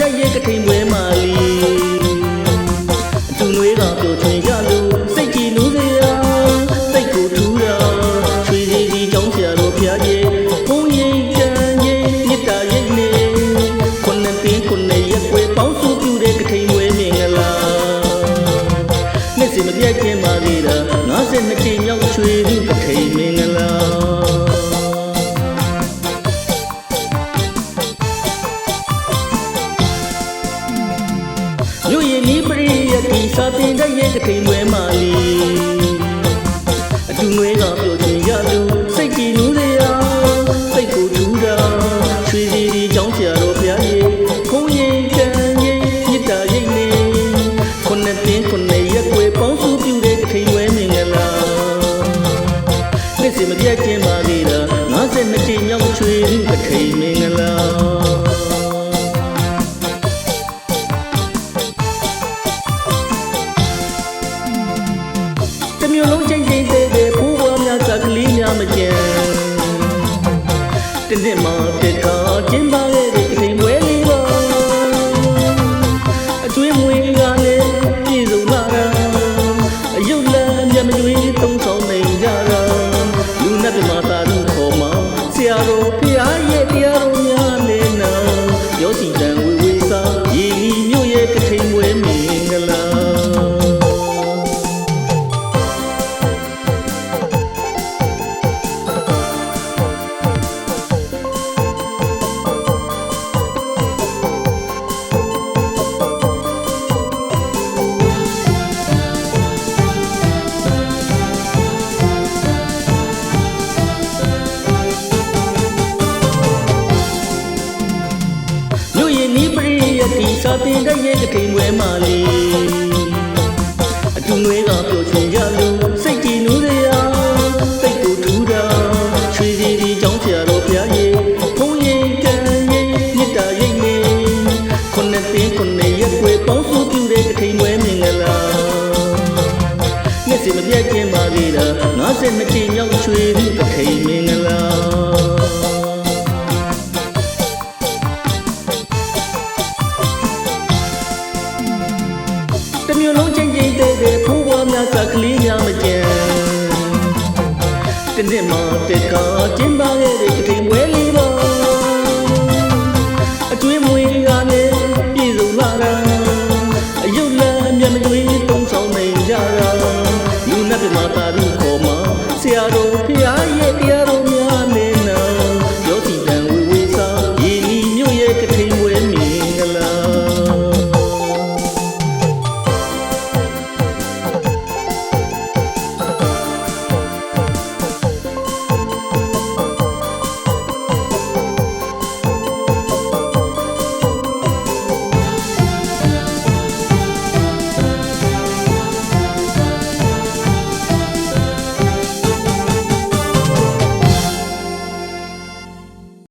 တိုက်ရဲ့ကထိန်ပွဲမာလီသူနွေးကပျော်ချွင်ကြလို့စိတ်ကြည်နူးစရာစိတ်ကိုထူတာချွေစီစီကြောင်းဆရာတို့ဖျားရဲ့ဘုံရင်ကံရဲ့မြစ်တာရဲ့နေခုနှစ်ပင်ခုနှစ်ရက်ွယ်ပေါင်းစုပြူတဲ့ကထိန်ပွဲမင်္ဂလာနှစ်စီမပြတ်ခြင်းပါသေးတာ52ကြိမ်မြောက်ချွေသူကထိန်မင်္ဂလာ မြို့ရင်နီးပရိယတိစာတင်တဲ့ရဲ့ကထိန်ပွဲမာလီအတူငွေကပြောချင်ရလို့စိတ်ကြည်နူးစရာစိတ်ကိုထူတာချွေစီဒီကြောင်းဆရာတော်ဖျားရဲ့ဘုံရင်ကံရဲ့မြစ်တာရဲ့နေခုနှစ်ပင်ခုနှစ်ရက်ွယ်ပေါင်းစုပြူတဲ့ကထိန်ပွဲမင်္ဂလာနှစ်စီမပြတ်ခြင်းပါသေးတာ52ကြိမ်မြောက်ချွေကထိန်မင်္ဂလာတစ် များမကြံတစ်နှစ်မှတစ်ခါကျင်းပခဲ့တဲ့အိမ်ပွဲလေးပါအကျွေးမွေးကလည်းပြည့်စုံလာတာအယုတ်လမ်းမြတ်မကျွေးသုံးဆောင်နေကြတာလူနဲ့ပြမသာတို့ခေါ်မှာဆရာတော် နီးပရိယတိစာတင်တဲ့ရဲ့ကထိန်ပွဲမာလီအတူငွေကပျော်ချွင်ကြလို့စိတ်ကြည်နူးစရာစိတ်ကိုထူတာချွေစီဒီကြောင်းဆရာတော်ဖျားရဲ့ဘုံရင်ကံရဲ့မြစ်တာရဲ့နေခုနှစ်ပင်ခုနှစ်ရက်ွယ်ပေါင်းစုပြူတဲ့ကထိန်ပွဲမင်္ဂလာနှစ်စီမပြတ်ခြင်းပါသေးတာ52ကြိမ်မြောက်ချွေကထိန်မင်္ဂလာ တစ်နှစ်မှာတစ်ခါကျင်းပခဲ့တဲ့ကတိပွဲလေးပါအကျွေးမွေ